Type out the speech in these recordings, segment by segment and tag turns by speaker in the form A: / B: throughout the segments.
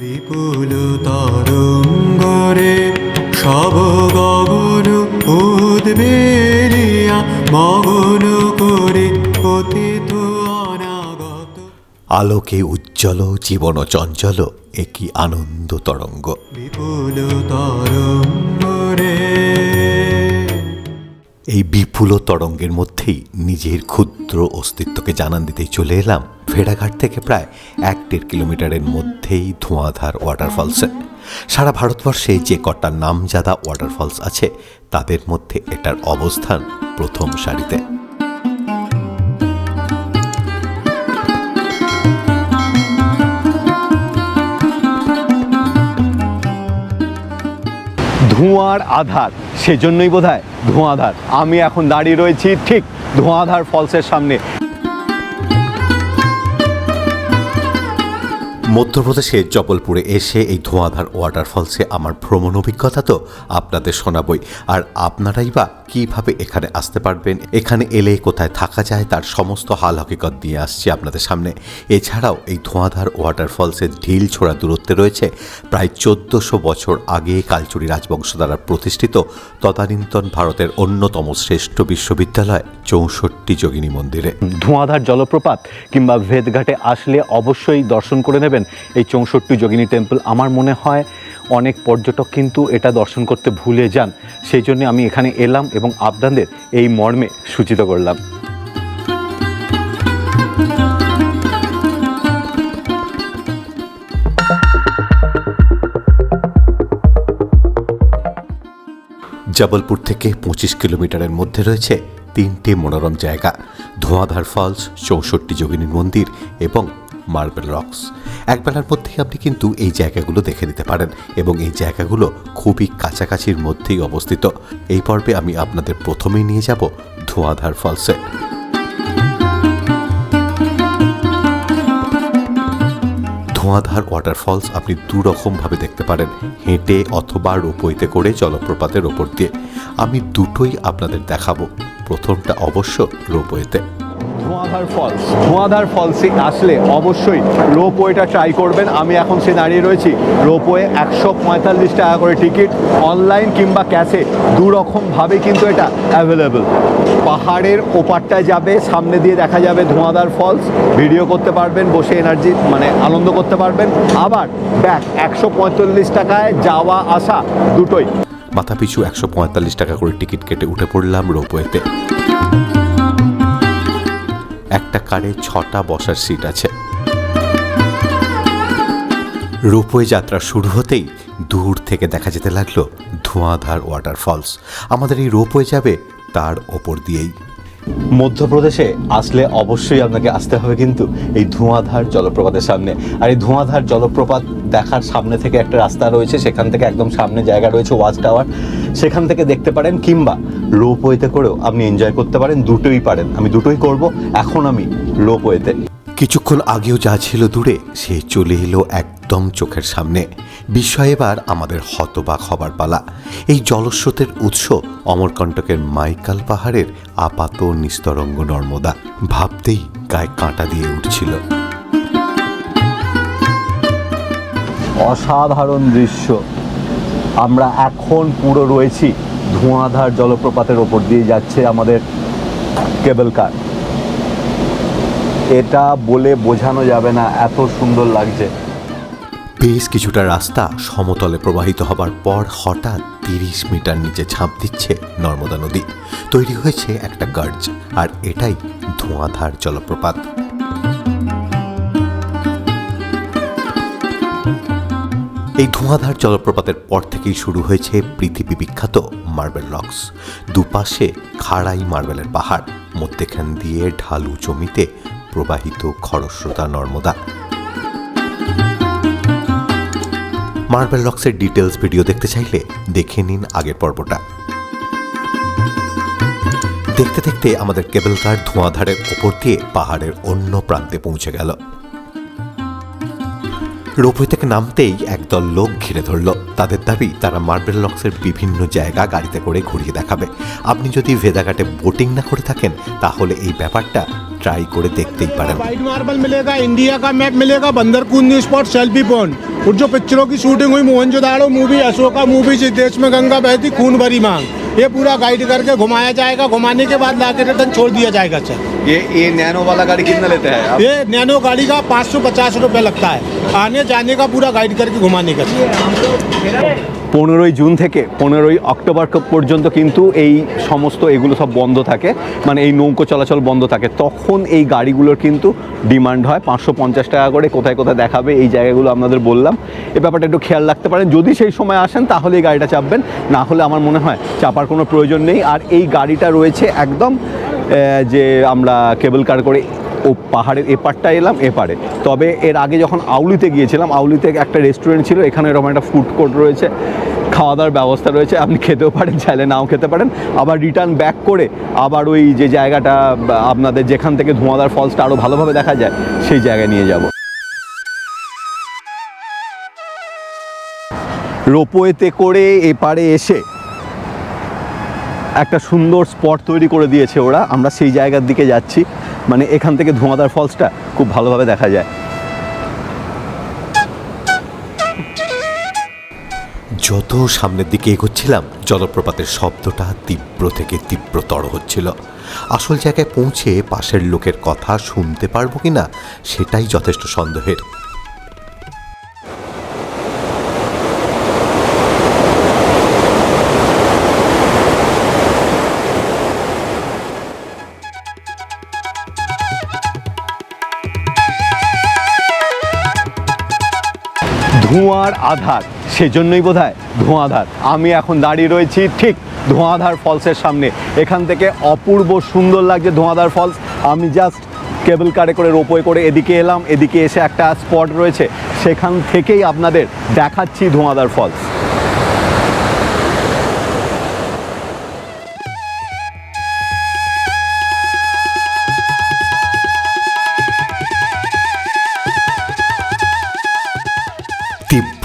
A: বিপুল তরঙ্গরে সব গগন উদ্বেলিয়া মগন করে পতিত অনাগত।
B: আলোকে উজ্জ্বল জীবন চঞ্চল একই আনন্দ তরঙ্গ।
A: বিপুল তরঙ্গরে
B: এই বিপুল তরঙ্গের মধ্যেই নিজের ক্ষুদ্র অস্তিত্বকে জানান দিতেই চলে এলাম ভেড়াঘাট থেকে প্রায় এক দেড় কিলোমিটারের মধ্যেই ধোঁয়াধার ওয়াটারফলসে। সারা ভারতবর্ষে যে কটা নামজাদা ওয়াটারফলস আছে, তাদের মধ্যে এটার অবস্থান প্রথম সারিতে।
C: ধোঁয়ার আধার। সেজন্যই বোধ হয় ধোঁয়াধার। আমি এখন দাঁড়িয়ে রয়েছি ঠিক ধোঁয়াধার ফলসের সামনে।
B: মধ্যপ্রদেশের জবলপুরে এসে এই ধোঁয়াধার ওয়াটারফলসে আমার ভ্রমণ অভিজ্ঞতা তো আপনাদের শোনাবই। আর আপনারাই বা কীভাবে এখানে আসতে পারবেন, এখানে এলে কোথায় থাকা যায়, তার সমস্ত হাল হকিকত দিয়ে আসছি আপনাদের সামনে। এছাড়াও এই ধোঁয়াধার ওয়াটারফলসের ঢিল ছোড়া দূরত্বে রয়েছে প্রায় চোদ্দশো বছর আগে কালচুরি রাজবংশ দ্বারা প্রতিষ্ঠিত তদানীন্তন ভারতের অন্যতম শ্রেষ্ঠ বিশ্ববিদ্যালয় চৌষট্টি যোগিনী মন্দিরে।
C: ধোঁয়াধার জলপ্রপাত কিংবা ভেদঘাটে আসলে অবশ্যই দর্শন করে নেবেন এই চৌষট্টি যোগিনী টেম্পল আমার মনে হয় অনেক পর্যটক কিন্তু এটা দর্শন করতে ভুলে যান। সেই জন্য আমি এখানে এলাম এবং আপনাদের এই মর্মে সূচিত করলাম।
B: জবলপুর থেকে পঁচিশ কিলোমিটারের মধ্যে রয়েছে তিনটি মনোরম জায়গা। ধোঁয়াধার ফলস, চৌষট্টি যোগিনী মন্দির এবং মার্বেল রক্স একবেলার মধ্যেই আপনি কিন্তু এই জায়গাগুলো দেখে নিতে পারেন এবং এই জায়গাগুলো খুবই কাছাকাছির মধ্যেই অবস্থিত। এই পর্বে আমি আপনাদের প্রথমেই নিয়ে যাব ধোঁয়াধার ফলসে। ধোঁয়াধার ওয়াটারফলস আপনি দু রকমভাবে দেখতে পারেন, হেঁটে অথবা রোপওয়েতে করে জলপ্রপাতের ওপর দিয়ে। আমি দুটোই আপনাদের দেখাবো, প্রথমটা অবশ্য রোপওয়েতে।
C: ধোঁয়াধার ফলস ধোঁয়াধার ফলসে আসলে অবশ্যই রোপওয়েটা ট্রাই করবেন। আমি এখন সে দাঁড়িয়ে রয়েছি। রোপওয়ে একশো পঁয়তাল্লিশ টাকা করে টিকিট অনলাইন কিংবা ক্যাশে দুরকমভাবে কিন্তু এটা অ্যাভেলেবল পাহাড়ের ওপারটায় যাবে, সামনে দিয়ে দেখা যাবে ধোঁয়াধার ফলস ভিডিও করতে পারবেন, বসে এনার্জি মানে আনন্দ করতে পারবেন। আবার ব্যাক একশো পঁয়তাল্লিশ টাকায় যাওয়া আসা দুটোই।
B: মাথাপিছু একশো পঁয়তাল্লিশ টাকা করে টিকিট কেটে উঠে পড়লাম রোপওয়েতে একটা কারে ছটা বসার সিট আছে। রোপওয়ে যাত্রা শুরু হতেই দূর থেকে দেখা যেতে লাগল ধোঁয়াধার ওয়াটারফলস। আমাদের এই রোপওয়ে যাবে তার ওপর দিয়েই।
C: মধ্যপ্রদেশে আসলে অবশ্যই আপনাকে আসতে হবে কিন্তু এই ধোঁয়াধার জলপ্রপাতের সামনে। আর এই ধোঁয়াধার জলপ্রপাত দেখার সামনে থেকে একটা রাস্তা রয়েছে, সেখান থেকে একদম সামনে জায়গা রয়েছে ওয়াচ টাওয়ার। সেখান থেকে দেখতে পারেন কিংবা রোপওয়েতে করেও আপনি এনজয় করতে পারেন, দুটোই পারেন। আমি দুটোই করব, এখন আমি রোপওয়েতে
B: কিছুক্ষণ আগেও যা ছিল দূরে, সে চলে এলো একদম চোখের সামনে। বিস্ময় এবার আমাদের হতবাক হবার পালা। এই জলস্রোতের উৎস অমরকণ্টকের মাইকাল পাহাড়ের আপাত নিস্তরঙ্গ নর্মদা। ভাবতেই গায়ে কাঁটা দিয়ে উঠছিল।
C: অসাধারণ দৃশ্য। আমরা এখন পুরো রয়েছি ধোঁয়াধার জলপ্রপাতের ওপর দিয়ে যাচ্ছে আমাদের কেবল কার। এটা বলে বোঝানো যাবে না, এত সুন্দর লাগছে।
B: বেশ কিছুটা রাস্তা সমতলে প্রবাহিত হবার পর হঠাৎ তিরিশ মিটার নিচে ঝাঁপ দিচ্ছে নর্মদা নদী। তৈরি হয়েছে একটা গার্জ, আর এটাই ধোঁয়াধার জলপ্রপাত। এই ধোঁয়াধার জলপ্রপাতের পর থেকেই শুরু হয়েছে পৃথিবী বিখ্যাত মার্বেল রক্স। দুপাশে খাড়াই মার্বেলের পাহাড়, মধ্যেখান দিয়ে ঢালু জমিতে প্রবাহিত খরস্রোতা নর্মদা। মার্বেল রক্সের ডিটেলস ভিডিও দেখতে চাইলে দেখে নিন আগের পর্বটা। দেখতে দেখতে আমাদের কেবল কার ধোঁয়াধারের ওপর দিয়ে পাহাড়ের অন্য প্রান্তে পৌঁছে গেল। রোপওয়ে থেকে নামতেই একদল লোক ঘিরে ধরল। তাদের দাবি, তারা মার্বেল লক্সের বিভিন্ন জায়গা গাড়িতে করে ঘুরিয়ে দেখাবে। আপনি যদি ভেদাঘাটে বোটিং না করে থাকেন, তাহলে এই ব্যাপারটা ট্রাই করে দেখতেই পারেন
D: वाइट मार्बल मिलेगा इंडिया का मैप मिलेगा बंदर कुंदी स्पॉट सेल्फी पॉइंट और जो पिक्चरों की शूटिंग हुई मोहनजोदाड़ो मूवी अशोका मूवी जिस देश में गंगा बहती खून भरी मांग ये पूरा गाइड करके घुमाया जाएगा घुमाने के बाद लाके रिटर्न छोड़ दिया जाएगा सर
C: ये ये नैनो वाला गाड़ी कितना लेते हैं आप
D: ये नैनो गाड़ी का पाँच सौ पचास रुपये लगता है आने जाने का पूरा गाइड करके घुमाने का सर
C: পনেরোই জুন থেকে পনেরোই অক্টোবর পর্যন্ত কিন্তু এই সমস্ত এগুলো সব বন্ধ থাকে। মানে এই নৌকো চলাচল বন্ধ থাকে। তখন এই গাড়িগুলোর কিন্তু ডিমান্ড হয়। পাঁচশো পঞ্চাশ টাকা করে কোথায় কোথায় দেখাবে এই জায়গাগুলো আপনাদের বললাম। এ ব্যাপারটা একটু খেয়াল রাখতে পারেন। যদি সেই সময় আসেন, তাহলে এই গাড়িটা চাপবেন। না হলে আমার মনে হয় চাপার কোনো প্রয়োজন নেই। আর এই গাড়িটা রয়েছে একদম যে আমরা কেবল কার করে ও পাহাড়ের এপারটা এলাম, এপারে। তবে এর আগে যখন আউলিতে গিয়েছিলাম, আউলিতে একটা রেস্টুরেন্ট ছিল, এখানে এরকম একটা ফুড কোর্ট রয়েছে খাওয়া দাওয়ার ব্যবস্থা রয়েছে, আপনি খেতেও পারেন, চাইলে নাও খেতে পারেন। আবার রিটার্ন ব্যাক করে আবার ওই যে জায়গাটা, আপনাদের যেখান থেকে ধোঁয়াদার ফলসটা আরও ভালোভাবে দেখা যায়, সেই জায়গায় নিয়ে যাব। রোপওয়েতে করে এপারে এসে একটা সুন্দর স্পট তৈরি করে দিয়েছে ওরা। আমরা সেই জায়গার দিকে যাচ্ছি। মানে এখান থেকে ধোঁয়াদার ফলসটা খুব ভালোভাবে দেখা যায়।
B: যত সামনের দিকে এগোচ্ছিলাম, জলপ্রপাতের শব্দটা তীব্র থেকে তীব্রতর হচ্ছিল। আসল জায়গায় পৌঁছে পাশের লোকের কথা শুনতে পারব কিনা, সেটাই যথেষ্ট সন্দেহের।
C: ধোঁয়ার আধার। সেজন্যই বোধ হয় ধোঁয়াধার আমি এখন দাঁড়িয়ে রয়েছি ঠিক ধোঁয়াধার ফলসের সামনে। এখান থেকে অপূর্ব সুন্দর লাগছে ধোঁয়াধার ফলস। আমি জাস্ট কেবল কারে করে রোপওয়ে করে এদিকে এলাম, এদিকে এসে একটা স্পট রয়েছে। সেখান থেকেই আপনাদের দেখাচ্ছি ধোঁয়াধার ফলস।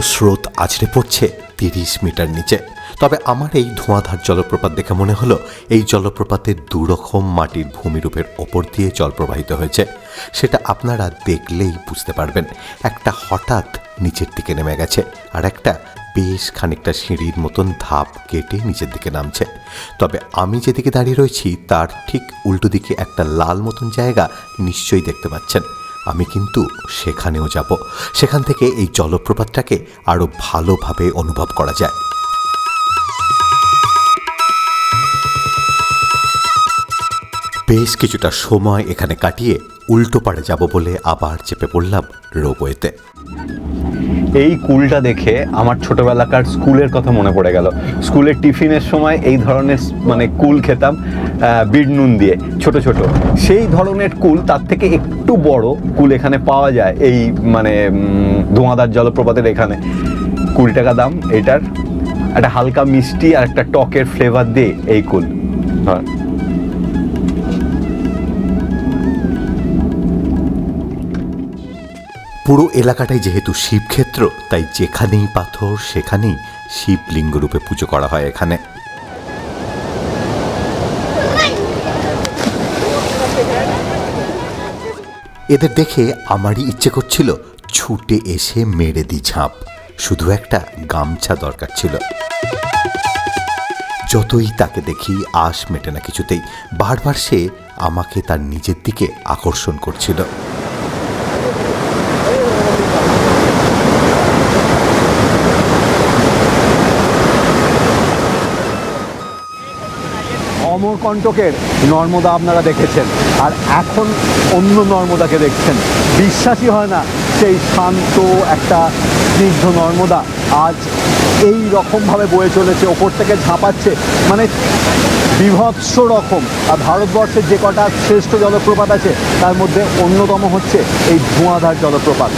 B: স্রোত আছড়ে পড়ছে তিরিশ মিটার নিচে। তবে আমার এই ধোঁয়াধার জলপ্রপাত দেখে মনে হলো, এই জলপ্রপাতের দুরকম মাটির ভূমিরূপের ওপর দিয়ে জল প্রবাহিত হয়েছে। সেটা আপনারা দেখলেই বুঝতে পারবেন। একটা হঠাৎ নিচের দিকে নেমে গেছে আর একটা বেশ খানিকটা সিঁড়ির মতন ধাপ কেটে নিচের দিকে নামছে। তবে আমি যেদিকে দাঁড়িয়ে রয়েছি, তার ঠিক উল্টো দিকে একটা লাল মতন জায়গা নিশ্চয়ই দেখতে পাচ্ছেন। আমি কিন্তু সেখানেও যাব। সেখান থেকে এই জলপ্রপাতটাকে আরও ভালোভাবে অনুভব করা যায়। বেশ কিছুটা সময় এখানে কাটিয়ে উল্টো পাড়ে যাব বলে আবার চেপে পড়লাম রোবয়েতে
C: এই কুলটা দেখে আমার ছোটবেলাকার স্কুলের কথা মনে পড়ে গেল। স্কুলের টিফিনের সময় এই ধরনের মানে কুল খেতাম বিট নুন দিয়ে, ছোট ছোট। সেই ধরনের কুল তার থেকে একটু বড় কুল এখানে পাওয়া যায় এই মানে ধোঁয়াদার জলপ্রপাতের এখানে। কুড়ি টাকা দাম এটার। একটা হালকা মিষ্টি আর একটা টকের ফ্লেভার দিয়ে এই কুল। হ্যাঁ।
B: পুরো এলাকাটাই যেহেতু শিবক্ষেত্র, তাই যেখানেই পাথর, সেখানেই শিবলিঙ্গ রূপে পুজো করা হয় এখানে। এদের দেখে আমারই ইচ্ছে করছিল ছুটে এসে মেরে দি ঝাঁপ। শুধু একটা গামছা দরকার ছিল। যতই তাকে দেখি, আশ মেটে না কিছুতেই। বারবার সে আমাকে তার নিজের দিকে আকর্ষণ করছিল।
C: অমরকণ্টকের নর্মদা আপনারা দেখেছেন। আর এখন অন্য নর্মদাকে দেখছেন। বিশ্বাসই হয় না সেই শান্ত একটা স্নিগ্ধ নর্মদা আজ এই রকমভাবে বয়ে চলেছে, ওপর থেকে ঝাঁপাচ্ছে। মানে বিভৎস রকম। আর ভারতবর্ষের যে কটা শ্রেষ্ঠ জলপ্রপাত আছে, তার মধ্যে অন্যতম হচ্ছে এই ধোঁয়াধার জলপ্রপাত।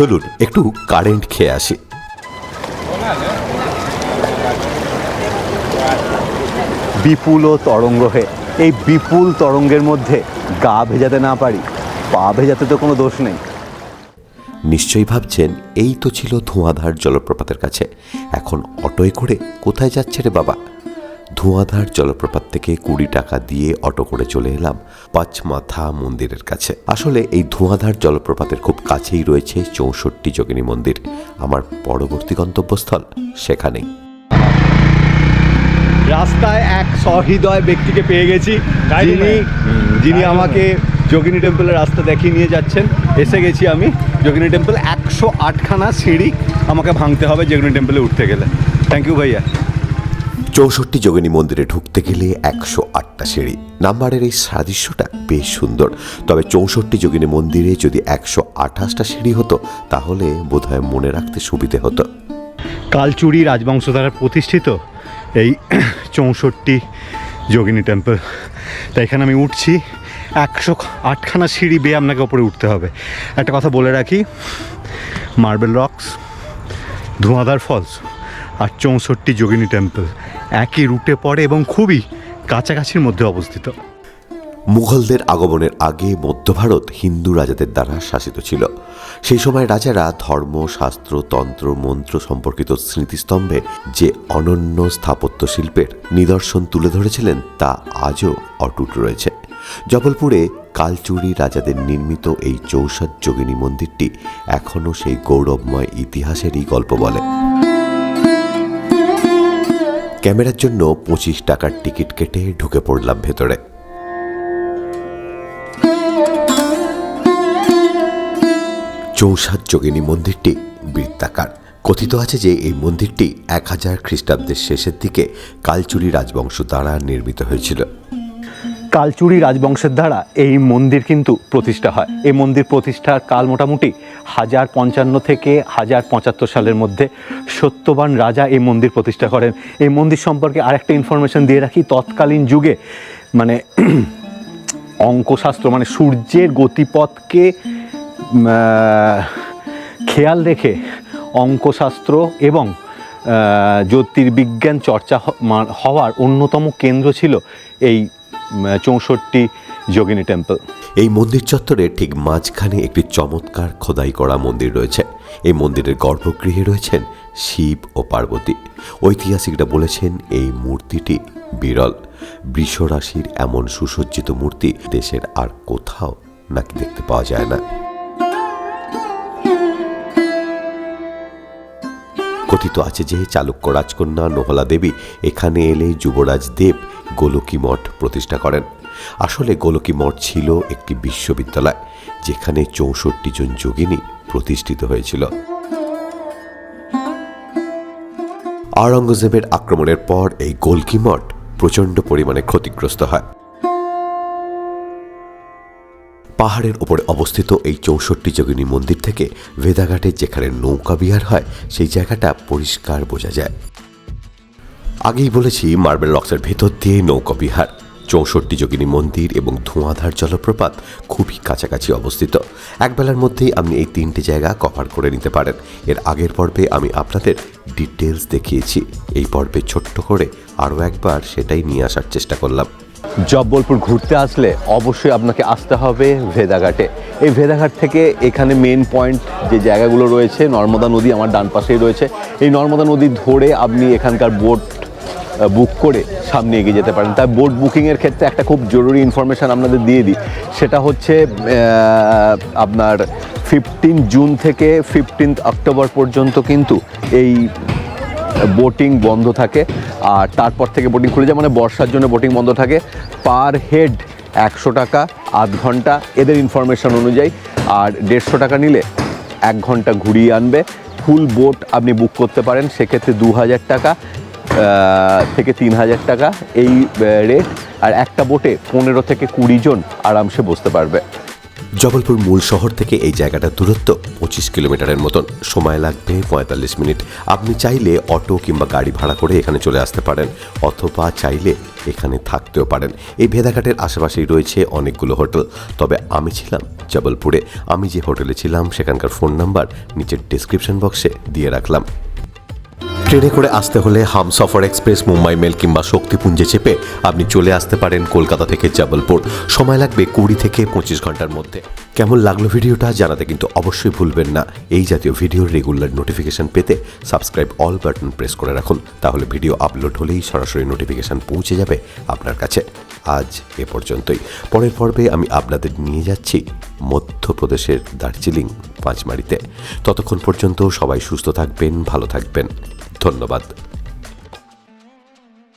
B: চলুন একটু কারেন্ট খেয়ে আসি।
C: বিপুল ও তরঙ্গ হে এই বিপুল তরঙ্গের মধ্যে গা ভেজাতে না পারি পা ভেজাতে তো কোনো দোষ নেই।
B: নিশ্চয়ই ভাবছেন এই তো ছিল ধোঁয়াধার জলপ্রপাতের কাছে। এখন অটোয় করে কোথায় যাচ্ছে রে বাবা? ধোঁয়াধার জলপ্রপাত থেকে কুড়ি টাকা দিয়ে অটো করে চলে এলাম পাঁচমাথা মন্দিরের কাছে। আসলে এই ধোঁয়াধার জলপ্রপাতের খুব কাছেই রয়েছে চৌষট্টি যোগিনী মন্দির আমার পরবর্তী গন্তব্যস্থল সেখানেই।
C: রাস্তায় এক সহৃদয় ব্যক্তিকে পেয়ে গেছি যিনি যিনি আমাকে যোগিনী টেম্পলের রাস্তা দেখিয়ে নিয়ে যাচ্ছেন। এসে গেছি আমি যোগিনী টেম্পল একশো আটখানা সিঁড়ি আমাকে ভাঙতে হবে যোগিনী টেম্পলে উঠতে গেলে। থ্যাংক ইউ ভাইয়া।
B: চৌষট্টি যোগিনী মন্দিরে ঢুকতে গেলে একশো আটটা সিঁড়ি। নাম্বারের এই সাদৃশ্যটা বেশ সুন্দর। তবে চৌষট্টি যোগিনী মন্দিরে যদি একশো আঠাশটা সিঁড়ি হতো, তাহলে বোধহয় মনে রাখতে সুবিধে হতো।
C: কালচুরি রাজবংশ দ্বারা প্রতিষ্ঠিত এই চৌষট্টি যোগিনী টেম্পল। তাই এখানে আমি উঠছি। একশো আটখানা সিঁড়ি বেয়ে আপনাকে ওপরে উঠতে হবে। একটা কথা বলে রাখি, মার্বেল রক্স, ধোঁয়াধার ফলস আর চৌষট্টি যোগিনী টেম্পল। একই রুটে পড়ে এবং খুবই কাছাকাছির মধ্যে অবস্থিত।
B: মুঘলদের আগমনের আগে মধ্য ভারত হিন্দু রাজাদের দ্বারা শাসিত ছিল। সেই সময় রাজারা ধর্ম, শাস্ত্র, তন্ত্র, মন্ত্র সম্পর্কিত স্মৃতিস্তম্ভে যে অনন্য স্থাপত্য শিল্পের নিদর্শন তুলে ধরেছিলেন, তা আজও অটুট রয়েছে। জবলপুরে কালচুরি রাজাদের নির্মিত এই চৌষট যোগিনী মন্দিরটি এখনও সেই গৌরবময় ইতিহাসেরই গল্প বলে। ক্যামেরার জন্য পঁচিশ টাকার টিকিট কেটে ঢুকে পড়লাম ভেতরে। চৌষাদ যোগিনী মন্দিরটি বৃত্তাকার। কথিত আছে যে এই মন্দিরটি এক হাজার খ্রিস্টাব্দের শেষের দিকে কালচুরি রাজবংশ দ্বারা নির্মিত হয়েছিল।
C: কালচুরি রাজবংশের দ্বারা এই মন্দির কিন্তু প্রতিষ্ঠা হয়। এই মন্দির প্রতিষ্ঠার কাল মোটামুটি হাজার পঞ্চান্ন থেকে হাজার পঁচাত্তর সালের মধ্যে সত্যবান রাজা এই মন্দির প্রতিষ্ঠা করেন। এই মন্দির সম্পর্কে আরেকটা ইনফরমেশন দিয়ে রাখি, তৎকালীন যুগে মানে অঙ্কশাস্ত্র মানে সূর্যের গতিপথকে খেয়াল রেখে অঙ্কশাস্ত্র এবং জ্যোতির্বিজ্ঞান চর্চা হওয়ার অন্যতম কেন্দ্র ছিল এই চৌষট্টি যোগিনী টেম্পল
B: এই মন্দির চত্বরের ঠিক মাঝখানে একটি চমৎকার খোদাই করা মন্দির রয়েছে। এই মন্দিরের গর্ভগৃহে রয়েছেন শিব ও পার্বতী। ঐতিহাসিকরা বলেছেন এই মূর্তিটি বিরল। বৃষরাশির এমন সুসজ্জিত মূর্তি দেশের আর কোথাও নাকি দেখতে পাওয়া যায় না। কথিত আছে যে চালুক্য রাজকন্যা নহলা দেবী এখানে এলে যুবরাজ দেব গোলকী মঠ প্রতিষ্ঠা করেন। আসলে গোলকী মঠ ছিল একটি বিশ্ববিদ্যালয়, যেখানে চৌষট্টি জন যোগিনী প্রতিষ্ঠিত হয়েছিল। আওরঙ্গজেবের আক্রমণের পর এই গোলকি মঠ প্রচণ্ড পরিমাণে ক্ষতিগ্রস্ত হয়। পাহাড়ের ওপরে অবস্থিত এই চৌষট্টি যোগিনী মন্দির থেকে ভেদাঘাটে যেখানে নৌকা বিহার হয়, সেই জায়গাটা পরিষ্কার বোঝা যায়। আগেই বলেছি, মার্বেল রক্সের ভেতর দিয়ে নৌকা বিহার। চৌষট্টি যোগিনী মন্দির এবং ধোঁয়াধার জলপ্রপাত খুবই কাছাকাছি অবস্থিত। একবেলার মধ্যেই আপনি এই তিনটে জায়গা কভার করে নিতে পারেন। এর আগের পর্বে আমি আপনাদের ডিটেলস দেখিয়েছি। এই পর্বে ছোট্ট করে আরও একবার সেটাই নিয়ে আসার চেষ্টা করলাম।
C: জব্বলপুর ঘুরতে আসলে অবশ্যই আপনাকে আসতে হবে ভেদাঘাটে। এই ভেদাঘাট থেকে এখানে মেন পয়েন্ট যে জায়গাগুলো রয়েছে, নর্মদা নদী আমার ডান পাশেই রয়েছে। এই নর্মদা নদী ধরে আপনি এখানকার বোট বুক করে সামনে এগিয়ে যেতে পারেন। তাই বোট বুকিংয়ের ক্ষেত্রে একটা খুব জরুরি ইনফরমেশান আপনাদের দিয়ে দিই। সেটা হচ্ছে আপনার ফিফটিন জুন থেকে ফিফটিন্থ অক্টোবর পর্যন্ত কিন্তু এই বোটিং বন্ধ থাকে। আর তারপর থেকে বোটিং খুলে যায় মানে বর্ষার জন্য বোটিং বন্ধ থাকে। পার হেড একশো টাকা, আধ ঘণ্টা, এদের ইনফরমেশন অনুযায়ী। আর দেড়শো টাকা নিলে এক ঘণ্টা ঘুরিয়ে আনবে। ফুল বোট আপনি বুক করতে পারেন, সেক্ষেত্রে দু হাজার টাকা থেকে তিন হাজার টাকা। এই রেট আর একটা বোটে পনেরো থেকে কুড়ি জন আরামসে বসতে পারবে।
B: জবলপুর মূল শহর থেকে এই জায়গাটার দূরত্ব পঁচিশ কিলোমিটারের মতন। সময় লাগবে পঁয়তাল্লিশ মিনিট। আপনি চাইলে অটো কিংবা গাড়ি ভাড়া করে এখানে চলে আসতে পারেন, অথবা চাইলে এখানে থাকতেও পারেন। এই ভেদাঘাটের আশেপাশেই রয়েছে অনেকগুলো হোটেল। তবে আমি ছিলাম জবলপুরে। আমি যে হোটেলে ছিলাম, সেখানকার ফোন নাম্বার নিচের ডিসক্রিপশন বক্সে দিয়ে রাখলাম। ট্রেনে করে আসতে হলে হামসফর এক্সপ্রেস মুম্বাই মেল কিংবা শক্তিপুঞ্জে চেপে আপনি চলে আসতে পারেন কলকাতা থেকে জবলপুর। সময় লাগবে কুড়ি থেকে পঁচিশ ঘণ্টার মধ্যে। কেমন লাগল ভিডিওটা জানাতে কিন্তু অবশ্যই ভুলবেন না। এই জাতীয় ভিডিওর রেগুলার নোটিফিকেশান পেতে সাবস্ক্রাইব অল বাটন প্রেস করে রাখুন। তাহলে ভিডিও আপলোড হলেই সরাসরি নোটিফিকেশন পৌঁছে যাবে আপনার কাছে। আজ এ পর্যন্তই। পরের পর্বে আমি আপনাদের নিয়ে যাচ্ছি মধ্যপ্রদেশের দার্জিলিং, পাঁচমারিতে। ততক্ষণ পর্যন্ত সবাই সুস্থ থাকবেন, ভালো থাকবেন। ধন্যবাদ।